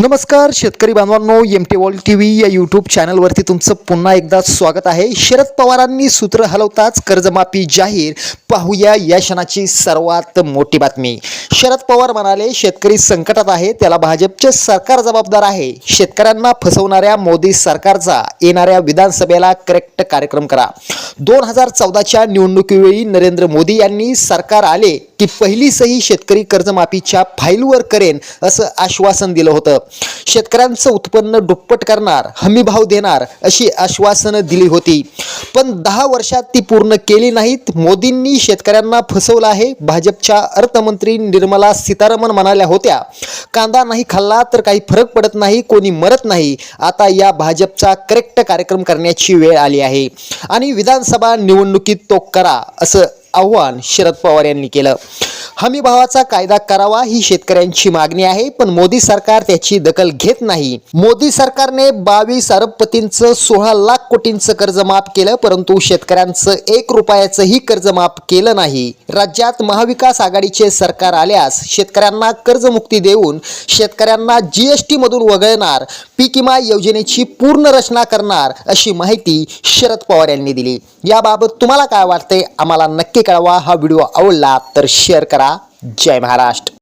नमस्कार शेतकरी बांधवांनो M T world T V या यूट्यूब चॅनलवरती तुमचं पुन्हा एकदा स्वागत आहे. शरद पवारांनी सूत्र हलवताच कर्जमाफी जाहीर. पाहूया या क्षणाची सर्वात मोठी बातमी. शरद पवार म्हणाले शेतकरी संकटात आहे त्याला भाजपचे सरकार जबाबदार आहे. शेतकऱ्यांना फसवणाऱ्या मोदी सरकारचा येणाऱ्या विधानसभेला करेक्ट कार्यक्रम करा. दोन हजार चौदाच्या निवडणुकीवेळी नरेंद्र मोदी यांनी सरकार आले की पहिली सही शेतकरी कर्जमाफीच्या फाईलवर करेन असं आश्वासन दिलं होतं. शेतकऱ्यांचं उत्पन्न दुप्पट करणार हमी भाव देणार अशी आश्वासनं दिली होती. पण दहा वर्षात ती पूर्ण केली नाहीत. मोदींनी शेतकऱ्यांना फसवलं आहे. भाजपच्या अर्थमंत्री निर्मला सीतारामन म्हणाल्या होत्या कांदा नाही खाल्ला तर काही फरक पडत नाही कोणी मरत नाही. आता या भाजपचा करेक्ट कार्यक्रम करण्याची वेळ आली आहे. आणि विधानसभा निवडणुकीत तो करा असं आव्हान शरद पवार यांनी केलं. हमी भावाचा कायदा करावा ही शेतकऱ्यांची मागणी आहे पण मोदी सरकार त्याची दखल घेत नाही. मोदी सरकारने बावीस अरबपतींचं सोळा लाख कोटींचं कर्ज माफ केलं परंतु शेतकऱ्यांचं एक रुपयाचंही कर्ज माफ केलं नाही. राज्यात महाविकास आघाडीचे सरकार आल्यास शेतकऱ्यांना कर्जमुक्ती देऊन शेतकऱ्यांना जीएसटी मधून वगळणार पीक विमा योजनेची पूर्ण रचना करणार अशी माहिती शरद पवार यांनी दिली. याबाबत तुम्हाला काय वाटते आम्हाला नक्की कळवा. हा व्हिडिओ आवडला तर शेअर करा. जय महाराष्ट्र.